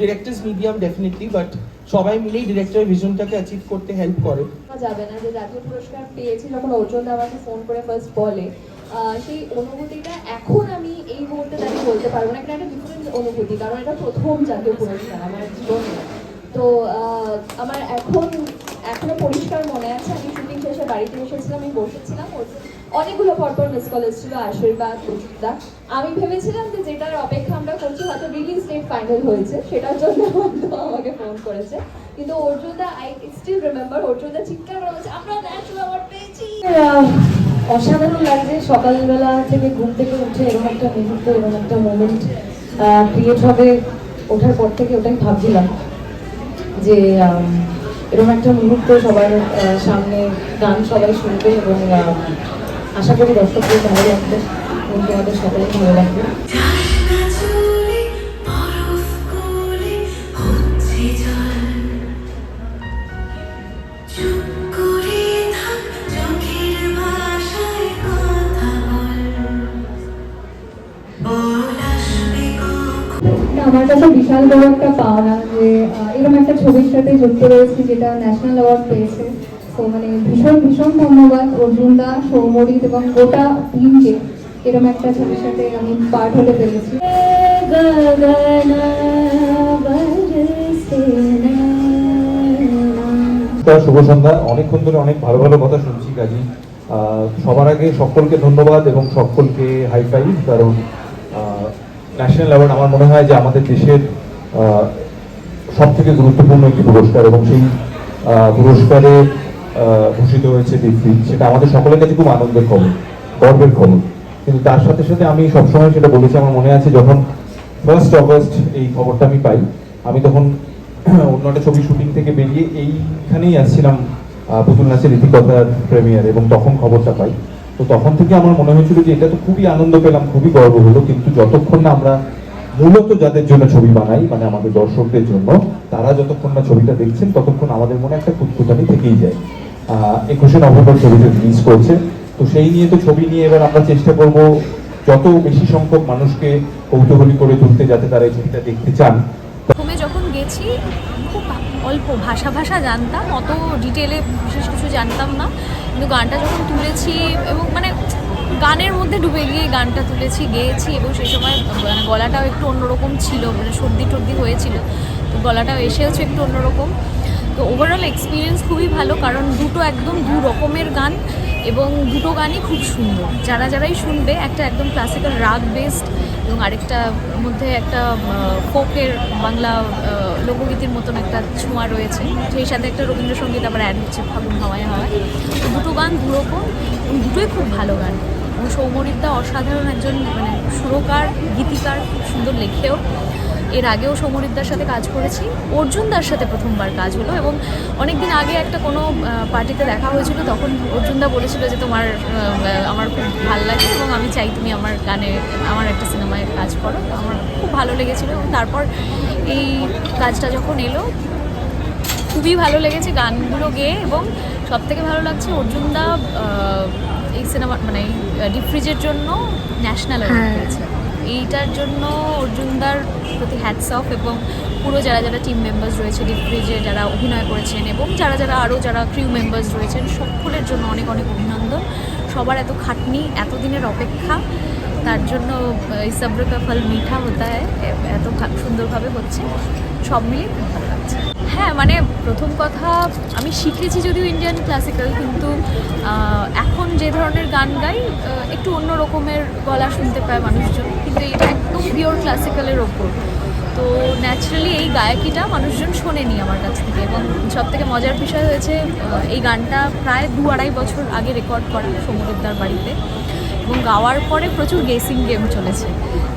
Directors medium definitely but সবাই মিলেই ডিরেক্টরের ভিশনটাকে অ্যাচিভ করতে হেল্প করে। যাবে না যে জাতীয় পুরস্কার পেয়েছি যখন অর্জুন আমাকে ফোন করে ফার্স্ট বলে। সেই অনুভূতিটা এখন আমি এই মুহূর্তে দাঁড়িয়ে বলতে পারব না এটা একটা ডিফারেন্ট অনুভূতি, কারণ এটা প্রথম জাতীয় পুরস্কার আমার জীবনে। তো আমার এখন, এখনও পরিষ্কার মনে আছে, আমি শুটিং শেষে বাড়িতে এসেছিলাম, আমি বসেছিলাম অর্জুন অনেকগুলো পরপর মিস কল এসেছিল আশীর্বাদ অর্জুনদা আমি ভেবেছিলাম যে যেটার অপেক্ষা আমরা করছি, হয়তো রিলিজ ডেট ফাইনাল হয়েছে, সেটার জন্য আমাকে ফোন করেছে। কিন্তু অর্জুনদা আই স্টিল রিমেম্বার অর্জুনদা চিৎকার করে বলছে, আমরা ন্যাশনাল অ্যাওয়ার্ড পেয়েছি! অসাধারণ লাগছে। সকালবেলা থেকে ঘুম থেকে উঠে এরকম একটা মুহূর্ত, এরকম একটা মোমেন্ট ক্রিয়েট হবে ওঠার পর থেকে ওটাই ভাবছিলাম যে এরকম একটা মুহূর্ত সবার সামনে গান সবাই শুনবে এবং আশা করি দর্শকদের ভালো লাগবে এবং তোমাদের সকলেই ভালো লাগবে। আমার কাছে বিশাল বড় একটা পাওনা যে এরকম একটা ছবির সাথে যুক্ত রয়েছে যেটা ন্যাশনাল অ্যাওয়ার্ড পেয়েছে। মানে ভীষণ ভীষণ ধন্যবাদ অর্জুন দা সৌমরিত এবং গোটা টিমকে এরকম একটা ছবির সাথে আমি পার্ট হতে পেরেছি। শুভ সন্ধ্যা। অনেকক্ষণ ধরে অনেক ভালো ভালো কথা শুনছি, কাজী। সবার আগে সকলকে ধন্যবাদ এবং সকলকে হাই ফাইভ কারণ ন্যাশনাল অ্যাওয়ার্ড আমার মনে হয় যে আমাদের দেশের সব থেকে গুরুত্বপূর্ণ একটি পুরস্কার এবং সেই পুরস্কারে ভূষিত হয়েছে দীপ্তি সেটা আমাদের সকলের কাছে খুব আনন্দের খবর, গর্বের খবর। কিন্তু তার সাথে সাথে আমি সবসময় সেটা বলেছি, আমার মনে আছে যখন ফার্স্ট অগস্ট এই খবরটা আমি পাই, আমি তখন অন্য একটা ছবি শুটিং থেকে বেরিয়ে এইখানেই আসছিলাম পুতুল নাচের ইতিকথার প্রেমিয়ার এবং তখন খবরটা পাই। তো তখন থেকে আমার মনে হয়েছিল যে এটা তো খুবই আনন্দ পেলাম, খুবই গর্ব হলো, কিন্তু যতক্ষণ না আমরা মূলত যাদের জন্য ছবি বানাই মানে আমাদের দর্শকদের জন্য, তারা যতক্ষণ না ছবিটা দেখছেন, ততক্ষণ আমাদের মনে একটা কুতকুতানি থেকেই যায়। একুশে নভেম্বর ছবিটা রিলিজ করছে। তো সেই নিয়ে তো ছবি নিয়ে এবার আমরা চেষ্টা করব যত বেশি সংখ্যক মানুষকে কৌতূহলী করে তুলতে যাতে তারা এই ছবিটা দেখতে চান। প্রথমে যখন গেছি, খুব অল্প ভাষা ভাষা জানতাম, অত ডিটেলে বিশেষ কিছু জানতাম না। কিন্তু গানটা যখন তুলেছি এবং মানে গানের মধ্যে ডুবে গিয়ে গানটা তুলেছি, গেয়েছি এবং সেই সময় মানে গলাটাও একটু অন্যরকম ছিল মানে সর্দি টর্দি হয়েছিল, তো গলাটাও এসেওছে একটু অন্যরকম। তো ওভারঅল এক্সপিরিয়েন্স খুবই ভালো, কারণ দুটো একদম দু রকমের গান এবং দুটো গানই খুব সুন্দর। যারা যারাই শুনবে, একটা একদম ক্লাসিক্যাল রাগ বেসড এবং আরেকটা মধ্যে একটা ফোকের বাংলা লোকগীতির মতন একটা ছোঁয়া রয়েছে। সেই সাথে একটা রবীন্দ্রসঙ্গীত আবার অ্যাড হচ্ছে, ফাগুন হাওয়ায় হাওয়ায়। তো দুটো গান দুরকম এবং দুটোই খুব ভালো গান। এবং সৌমরিদা অসাধারণ একজন মানে সুরকার, গীতিকার, খুব সুন্দর লেখেও। এর আগেও সমরিদ্দার সাথে কাজ করেছি। অর্জুনদার সাথে প্রথমবার কাজ হলো এবং অনেক দিন আগে একটা কোনো পার্টিতে দেখা হয়েছিল তখন অর্জুনদা বলেছিল যে তোমার আমার খুব ভালো লাগে এবং আমি চাই তুমি আমার গানে আমার একটা সিনেমায় কাজ করো। আমার খুব ভালো লেগেছিল এবং তারপর এই কাজটা যখন এলো খুবই ভালো লেগেছে গানগুলো গেয়ে এবং সব থেকে ভালো লাগছে অর্জুনদা এই সিনেমা মানে ডিফ্রিজের জন্য ন্যাশনাল অ্যাওয়ার্ড পেয়েছে। এইটার জন্য অর্জুনদার প্রতি হ্যাটস অফ এবং পুরো যারা যারা টিম মেম্বার্স রয়েছে ডিপ্রিজে যারা অভিনয় করেছেন এবং যারা যারা আরও যারা ক্রিউ মেম্বার্স রয়েছেন, সকলের জন্য অনেক অনেক অভিনন্দন। সবার এত খাটনি, এতদিনের অপেক্ষা, তার জন্য এই ফল মিঠা হতে হয় এত সুন্দরভাবে হচ্ছে। সব মিলিয়ে হ্যাঁ মানে প্রথম কথা, আমি শিখেছি যদিও ইন্ডিয়ান ক্লাসিক্যাল কিন্তু এখন যে ধরনের গান গাই একটু অন্য রকমের গলা শুনতে পায় মানুষজন, কিন্তু এটা একদম পিওর ক্লাসিক্যালের ওপর। তো ন্যাচারালি এই গায়কিটা মানুষজন শোনেনি আমার কাছ থেকে, এবং সব থেকে মজার বিষয় হয়েছে এই গানটা প্রায় দু আড়াই বছর আগে রেকর্ড করা সমুদ্রদার বাড়িতে। এবং গাওয়ার পরে প্রচুর গেসিং গেম চলেছে।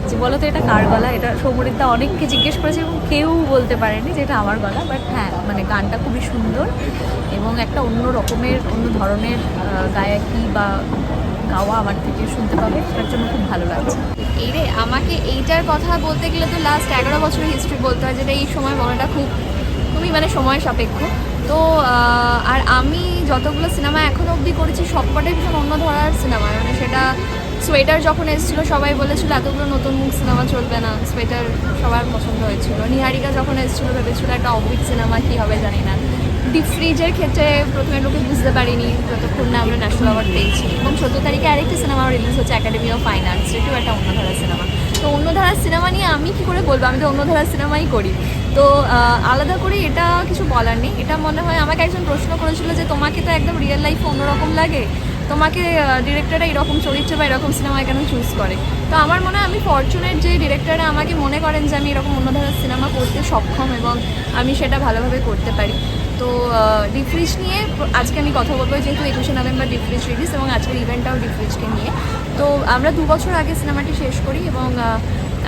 যে বলো তো এটা কার গলা? এটা সৌমরিদা অনেককে জিজ্ঞেস করেছে এবং কেউ বলতে পারেনি যে এটা আমার গলা বাট হ্যাঁ মানে গানটা খুবই সুন্দর এবং একটা অন্য রকমের, অন্য ধরনের গায়কি বা গাওয়া আমার থেকে শুনতে পাবে, সেটার জন্য খুব ভালো লাগছে। এই রে, আমাকে এইটার কথা বলতে গেলে তো লাস্ট এগারো বছরের হিস্ট্রি বলতে হয়, যেটা এই সময় মনেটা খুব, খুবই মানে সময় সাপেক্ষ। তো আর আমি যতগুলো সিনেমা এখনও অবধি করেছি সবকটাই ভীষণ অন্য ধরার সিনেমা। মানে সেটা সোয়েটার যখন এসেছিল, সবাই বলেছিল, এতগুলো নতুন মুখ সিনেমা চলবে না। সোয়েটার সবার পছন্দ হয়েছিল। নিহারিকা যখন এসেছিল, ভেবেছিলো একটা অফিক সিনেমা কী হবে জানি না। ডিপ ফ্রিজের ক্ষেত্রে প্রথমে লোকে বুঝতে পারিনি, যতক্ষণ না আমরা ন্যাশনাল অ্যাওয়ার্ড পেয়েছি। এবং চোদ্দ তারিখে আরেকটি সিনেমা রিলিজ হচ্ছে একাডেমি অফ ফাইন আর্টস একটা অন্যধারা সিনেমা। তো অন্যধারার সিনেমা নিয়ে আমি কি করে বলব? আমি তো অন্যধারার সিনেমাই করি। তো আলাদা করে এটা কিছু বলার নেই। এটা মনে হয় আমাকে একজন প্রশ্ন করেছিল যে তোমাকে তো একদম রিয়েল লাইফে অন্যরকম লাগে। তোমাকে ডিরেক্টররা এরকম চরিত্র বা এরকম সিনেমা কেন চুজ করে? তো আমার মনে হয় আমি ফরচুনেট যে ডিরেক্টররা আমাকে মনে করেন যে আমি এরকম অন্য ধরনের সিনেমা করতে সক্ষম এবং আমি সেটা ভালোভাবে করতে পারি। তো ডিফ্রিজ নিয়ে আজকে আমি কথা বলব, যেহেতু একুশে নভেম্বর ডিফ্রিজ রিলিজ এবং আজকের ইভেন্টটাও ডিফ্রিজকে নিয়ে। তো আমরা দু বছর আগে সিনেমাটি শেষ করি এবং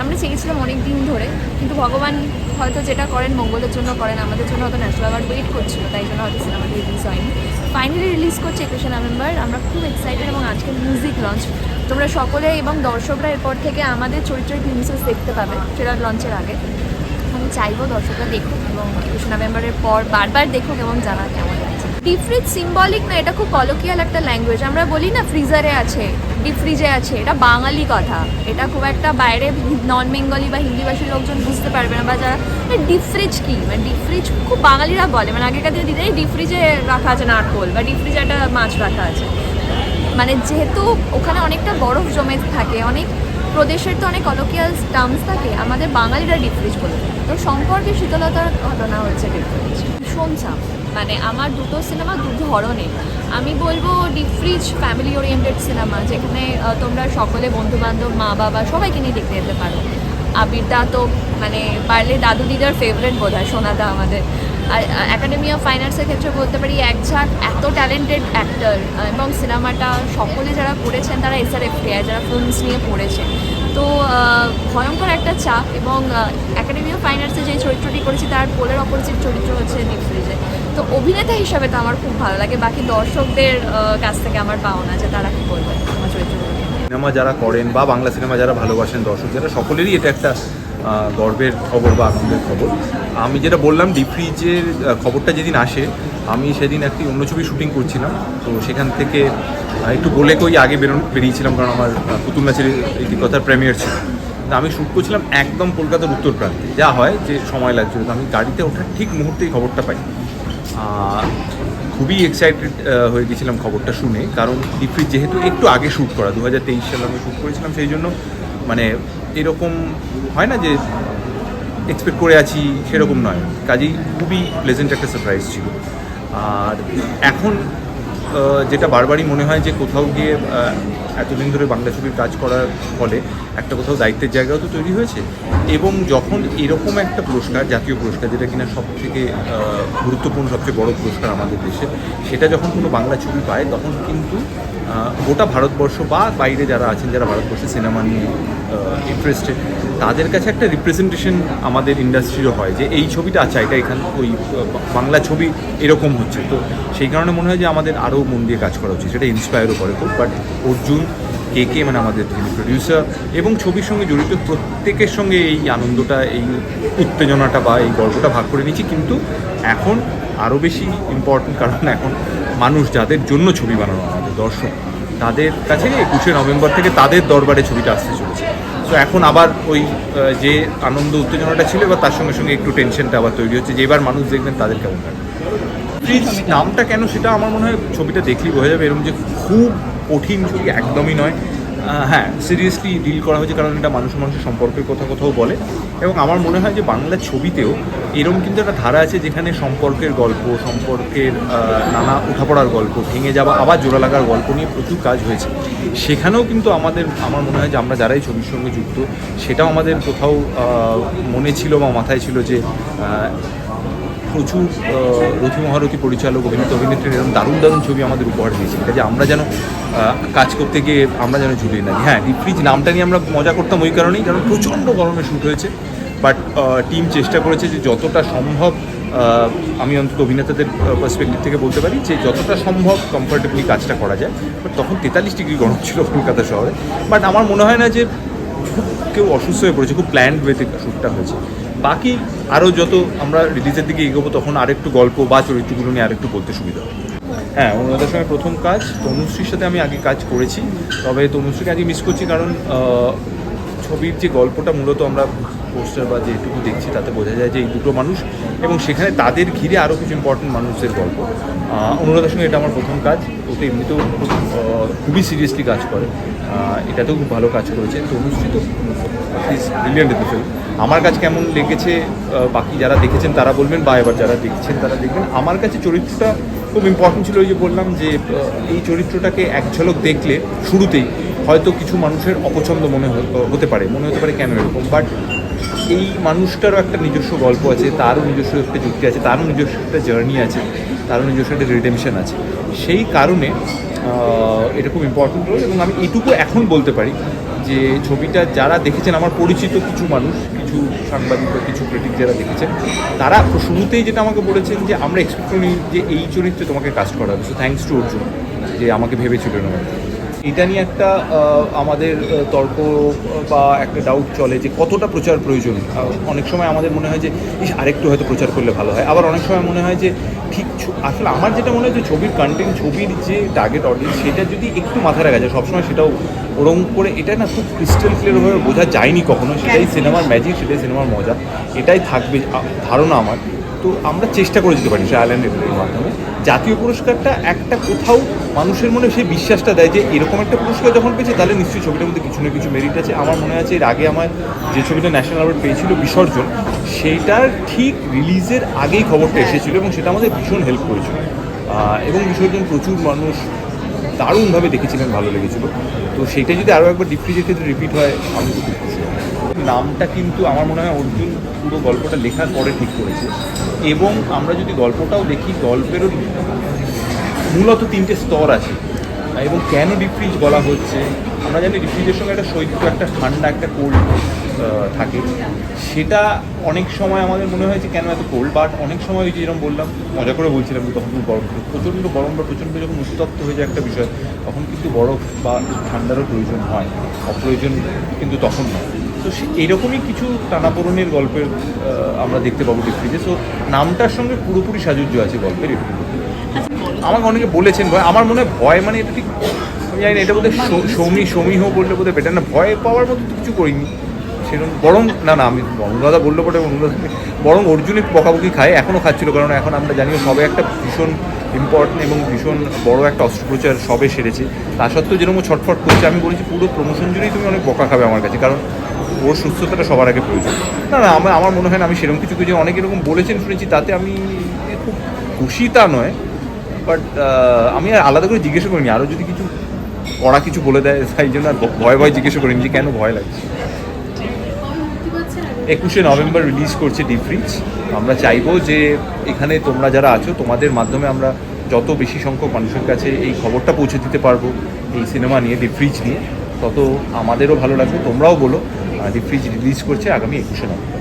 আমরা চেয়েছিলাম অনেক দিন ধরে, কিন্তু ভগবান হয়তো যেটা করেন মঙ্গলের জন্য করেন, আমাদের জন্য হয়তো ন্যাশনাল অ্যাওয়ার্ড ওয়েট করছিল, তাই জন্য হয়তো সিনেমাটি রিলিজ হয়নি। ফাইনালি রিলিজ করছে একুশে নভেম্বর আমরা খুব এক্সাইটেড এবং আজকে মিউজিক লঞ্চ তোমরা সকলে এবং দর্শকরা এরপর থেকে আমাদের চরিত্রের গ্লিমসেস দেখতে পাবে ট্রেলার লঞ্চের আগে। আমি চাইব দর্শকরা দেখুক এবং একুশে নভেম্বরের পর বারবার দেখুক এবং জানা কেমন ডিপ ফ্রিজ সিম্বলিক না, এটা খুব কলোকিয়াল একটা ল্যাঙ্গুয়েজ আমরা বলি না ফ্রিজারে আছে ডিপ ফ্রিজে আছে, এটা বাঙালি কথা। এটা খুব একটা বাইরে নন বেঙ্গলি বা হিন্দিভাষী লোকজন বুঝতে পারবে না, বা যারা ডিপ ফ্রিজ কি? মানে ডিপ ফ্রিজ খুব বাঙালিরা বলে মানে আগেকার দিনে দিদি ডিপ ফ্রিজে রাখা আছে নারকোল, বা ডিপ ফ্রিজে একটা মাছ রাখা আছে। মানে যেহেতু ওখানে অনেকটা বরফ জমে থাকে, অনেক প্রদেশের তো অনেক কলোকিয়াল টার্মস থাকে, আমাদের বাঙালিরা ডিফ্রিজ বলে তো সম্পর্কে শীতলতার ঘটনা হচ্ছে ডিপ ফ্রিজ ভীষণ চাপ। মানে আমার দুটো সিনেমা দু ধরনের আমি বলব Deep Fridge family oriented cinema যেখানে তোমরা সকলে বন্ধু বান্ধব মা, বাবা, সবাইকে নিয়ে দেখতে যেতে পারো। আবির দা তো মানে পারলে দাদু দিদার ফেভারেট বোধ হয় সোনাদা আমাদের। আর একাডেমি অফ আর্টসের ক্ষেত্রে বলতে পারি এক ঝাঁক এত ট্যালেন্টেড অ্যাক্টর এবং সিনেমাটা সকলে যারা করেছেন তারা এসআর এফটিআই যারা ফিল্মস নিয়ে পড়েছে তো ভয়ঙ্কর একটা চাপ এবং একাডেমি অফ আর্টসে যে চরিত্রটি করেছি তার পোলের অপোজিট চরিত্র হচ্ছে নিফ্রিজে তো, অভিনেতা হিসাবে তো আমার খুব ভালো লাগে, বাকি দর্শকদের কাছ থেকে আমার পাওনা যে তারা কি বলবে আমার চরিত্রগুলো নিয়ে। সিনেমা যারা করেন বা বাংলা সিনেমা যারা ভালোবাসেন দর্শক, যারা সকলেরই এটা একটা গর্বের খবর বা আনন্দের খবর। আমি যেটা বললাম, ডিফ্রিজের খবরটা যেদিন আসে, আমি সেদিন একটি অন্য ছবি শুটিং করছিলাম। তো সেখান থেকে একটু বলে কই আগে বেরোন বেরিয়েছিলাম, কারণ আমার পুতুল নাচের একটি কথার প্রেমিয়ার ছিল। আমি শ্যুট করছিলাম একদম কলকাতার উত্তর প্রান্তে। যা হয় যে সময় লাগছিল তো আমি গাড়িতে ওঠার ঠিক মুহূর্তেই খবরটা পাই। খুবই এক্সাইটেড হয়ে গেছিলাম খবরটা শুনে, কারণ ডিফ্রিজ যেহেতু একটু আগে শ্যুট করা, দু হাজার তেইশ সালে আমি শ্যুট করেছিলাম, সেই জন্য মানে এরকম হয় না যে এক্সপেক্ট করে আছি সেরকম নয়। কাজেই খুবই প্লেজেন্ট একটা সারপ্রাইজ ছিল। আর এখন যেটা বারবারই মনে হয় যে কোথাও গিয়ে এতদিন ধরে বাংলা ছবির কাজ করার ফলে একটা কোথাও দায়িত্বের জায়গাও তো তৈরি হয়েছে। এবং যখন এরকম একটা পুরস্কার, জাতীয় পুরস্কার, যেটা কিনা সব থেকে গুরুত্বপূর্ণ, সবচেয়ে বড় পুরস্কার আমাদের দেশে, সেটা যখন কোনো বাংলা ছবি পায়, তখন কিন্তু গোটা ভারতবর্ষ বা বাইরে যারা আছেন, যারা ভারতবর্ষে সিনেমা নিয়ে ইন্টারেস্টেড তাদের কাছে একটা রিপ্রেজেন্টেশন আমাদের ইন্ডাস্ট্রিরও হয় যে, এই ছবিটা আচ্ছা এটা এখান, ওই বাংলা ছবি এরকম হচ্ছে। তো সেই কারণে মনে হয় যে, আমাদের আরও মন দিয়ে কাজ করা উচিত। সেটা ইন্সপায়ারও করে খুব বাট অর্জুন কে কে মানে আমাদের যিনি প্রডিউসার এবং ছবির সঙ্গে জড়িত প্রত্যেকের সঙ্গে এই আনন্দটা, এই উত্তেজনাটা বা এই গল্পটা ভাগ করে নিয়েছি। কিন্তু এখন আরও বেশি ইম্পর্টেন্ট কারণ এখন মানুষ যাদের জন্য ছবি বানানো, আমাদের দর্শক, তাদের কাছে একুশে নভেম্বর থেকে তাদের দরবারে ছবিটা আসতে চলেছে। তো এখন আবার ওই যে আনন্দ, উত্তেজনাটা ছিল এবার তার সঙ্গে সঙ্গে একটু টেনশনটা আবার তৈরি হচ্ছে যে এবার মানুষ দেখবেন তাদের কেমন লাগে ফ্রিজ নামটা কেন সেটা আমার মনে হয় ছবিটা দেখলেই বোঝা যাবে, এরকম যে খুব কঠিন ছবি একদমই নয়। হ্যাঁ সিরিয়াসলি ডিল করা হয়েছে কারণ এটা মানুষ মানুষের সম্পর্কের কথা কোথাও বলে। এবং আমার মনে হয় যে বাংলা ছবিতেও এরকম কিন্তু একটা ধারা আছে যেখানে সম্পর্কের গল্প, সম্পর্কের নানা উঠাপড়ার গল্প, ভেঙে যাওয়া, আবার জোড়া লাগার গল্প নিয়ে প্রচুর কাজ হয়েছে। সেখানেও কিন্তু আমাদের, আমার মনে হয় যে আমরা যারাই ছবির সঙ্গে যুক্ত, সেটাও আমাদের কোথাও মনে ছিল বা মাথায় ছিল যে প্রচুর রথি মহারথী পরিচালক, অভিনেতা, অভিনেত্রীর এরকম দারুণ দারুণ ছবি আমাদের উপহার দিয়েছেন। কাজে আমরা যেন কাজ করতে গিয়ে আমরা যেন ঝুলিয়ে না হ্যাঁ ডিফ্রিজ নামটা নিয়ে আমরা মজা করতাম ওই কারণেই, কারণ প্রচণ্ড গরমে শ্যুট হয়েছে। বাট টিম চেষ্টা করেছে যে যতটা সম্ভব আমি অন্তত অভিনেতাদের পার্সপেক্টিভ থেকে বলতে পারি যে যতটা সম্ভব কমফোর্টেবলি কাজটা করা যায়। বাট তখন তেতাল্লিশ ডিগ্রি গরম ছিল কলকাতা শহরে। বাট আমার মনে হয় না যে খুব কেউ অসুস্থ হয়ে পড়েছে, খুব প্ল্যান্ড ওয়েতে শ্যুটটা হয়েছে। বাকি আরও যত আমরা রিলিজের দিকে এগোবো, তখন আরেকটু গল্প বা চরিত্রগুলো নিয়ে আরেকটু বলতে সুবিধা হবে। হ্যাঁ অনুরাধার সঙ্গে প্রথম কাজ তনুশ্রীর সাথে আমি আগে কাজ করেছি। তবে তনুশ্রীকে আগে মিস করছি কারণ ছবির যে গল্পটা মূলত আমরা পোস্টার বা যেটুকু দেখছি তাতে বোঝা যায় যে এই দুটো মানুষ এবং সেখানে তাদের ঘিরে আরও কিছু ইম্পর্টেন্ট মানুষের গল্প। অনুরাধার সঙ্গে এটা আমার প্রথম কাজ। ও তো এমনিতেও খুব, খুবই সিরিয়াসলি কাজ করে। এটাতেও খুব ভালো কাজ করেছে। তো ইজ ব্রিলিয়ান্ট আমার কাছে কেমন লেগেছে বাকি যারা দেখেছেন তারা বলবেন বা এবার যারা দেখছেন তারা দেখবেন। আমার কাছে চরিত্রটা খুব ইম্পর্টেন্ট ছিল ওই যে বললাম যে এই চরিত্রটাকে এক ঝলক দেখলে শুরুতেই হয়তো কিছু মানুষের অপছন্দ মনে হতে পারে। মনে হতে পারে কেন এরকম? বাট এই মানুষটারও একটা নিজস্ব গল্প আছে, তারও নিজস্ব একটা যুক্তি আছে, তারও নিজস্ব একটা জার্নি আছে, তারও নিজস্ব একটা রিডেমশন আছে সেই কারণে এটা খুব ইম্পর্টেন্ট রোল এবং আমি এটুকু এখন বলতে পারি যে ছবিটা যারা দেখেছেন, আমার পরিচিত কিছু মানুষ, কিছু সাংবাদিক বা কিছু ক্রিটিক যারা দেখেছেন, তারা শুরুতেই যেটা আমাকে বলেছেন যে, আমরা এক্সপেক্ট করি যে এই চরিত্রে তোমাকে কাস্ট করা হবে সো থ্যাঙ্কস টু অর্জুন যে আমাকে ভেবেছিলেন ওরা। এটা নিয়ে একটা আমাদের তর্ক বা একটা ডাউট চলে যে কতটা প্রচার প্রয়োজন অনেক সময় আমাদের মনে হয় যে ইস আরেকটু হয়তো প্রচার করলে ভালো হয়। আবার অনেক সময় মনে হয় যে ঠিক আসলে আমার যেটা মনে হয় যে ছবির কন্টেন্ট ছবির যে টার্গেট অডিয়েন্স সেটা যদি একটু মাথায় রাখা যায় সবসময় সেটাও ওরম করে এটা না খুব ক্রিস্টাল ক্লিয়ারভাবে বোঝা যায়নি কখনো। সেটাই সিনেমার ম্যাজিক সেটাই সিনেমার মজা। এটাই থাকবে ধারণা আমার। তো আমরা চেষ্টা করে যেতে পারি সে আইল্যান্ড এর মাধ্যমে। জাতীয় পুরস্কারটা একটা কোথাও মানুষের মনে সেই বিশ্বাসটা দেয় যে এরকম একটা পুরস্কার যখন পেয়েছে, তাহলে নিশ্চয়ই ছবিটার মধ্যে কিছু না কিছু মেরিট আছে। আমার মনে আছে এর আগে আমার যে ছবিটা ন্যাশনাল অ্যাওয়ার্ড পেয়েছিল বিসর্জন সেইটার ঠিক রিলিজের আগেই খবরটা এসেছিল এবং সেটা আমাদের ভীষণ হেল্প করেছিল। এবং বিসর্জন প্রচুর মানুষ দারুণভাবে দেখেছিলেন, ভালো লেগেছিল। তো সেইটা যদি আরও একবার ক্ষেত্রে রিপিট হয়, আমি খুব খুশি। নামটা কিন্তু আমার মনে হয় অর্জুন পুরো গল্পটা লেখার পরে ঠিক করেছে। এবং আমরা যদি গল্পটাও দেখি, গল্পেরও মূলত তিনটে স্তর আছে। এবং কেন ডিফ্রিজ বলা হচ্ছে? আমরা জানি ডিফ্রিজের সঙ্গে একটা শৈত্য, একটা ঠান্ডা, একটা কোল্ড থাকে। সেটা অনেক সময় আমাদের মনে হয় যে কেন এত কোল্ড বাট অনেক সময় ওই যেরকম বললাম, মজা করে বলছিলাম যে তখন গরম, প্রচণ্ড গরম বা প্রচণ্ড যখন উত্তপ্ত হয়ে যায় একটা বিষয়, তখন কিন্তু বরফ বা ঠান্ডারও প্রয়োজন হয়। অপ্রয়োজন কিন্তু তখন নয়। তো এইরকমই কিছু টানাপোড়েনের গল্পের আমরা দেখতে পাবো ডিফ্রিজে সো নামটার সঙ্গে পুরোপুরি সাজুজ্য আছে গল্পের এটুকু আমাকে অনেকে বলেছেন, ভয় আমার মনে হয় ভয় মানে এটা ঠিক, আমি জানি না, এটা বোধহয় সৌমি সমীহ বললে বোধহয় বেটার না। ভয় পাওয়ার মতো তো কিছু করিনি। সেরকম বরং না না, আমি অনুরাধা বললে পরে অনুরাধা বরং অর্জুনের বকাবকি খায় এখনও খাচ্ছিল। কারণ এখন আমরা জানি সবে একটা ভীষণ ইম্পর্টেন্ট এবং ভীষণ বড় একটা অস্ত্রোপচার সবে সেরেছে। তা সত্ত্বেও যেরকম ছটফট করছে, আমি বলেছি পুরো প্রমোশন জুড়েই তুমি অনেক বকা খাবে আমার কাছে। কারণ ওর সুস্থতাটা সবার আগে প্রয়োজন। না না, আমার আমার মনে হয় না, আমি সেরকম কিছু কিছু অনেক এরকম বলেছেন, শুনেছি, তাতে আমি খুব খুশি তা নয়। বাট আমি আর আলাদা করে জিজ্ঞাসা করিনি। আরও যদি কিছু কড়া কিছু বলে দেয়, তাই জন্য আর ভয় ভয় জিজ্ঞাসা করিনি যে কেন ভয় লাগছে। একুশে নভেম্বর রিলিজ করছে ডিফ্রিজ আমরা চাইব যে এখানে তোমরা যারা আছো, তোমাদের মাধ্যমে আমরা যত বেশি সংখ্যক মানুষের কাছে এই খবরটা পৌঁছে দিতে পারব এই সিনেমা নিয়ে ডিফ্রিজ নিয়ে। তত আমাদেরও ভালো লাগবে, তোমরাও বলো। ডিফ্রিজ রিলিজ করছে আগামী একুশে নভেম্বর।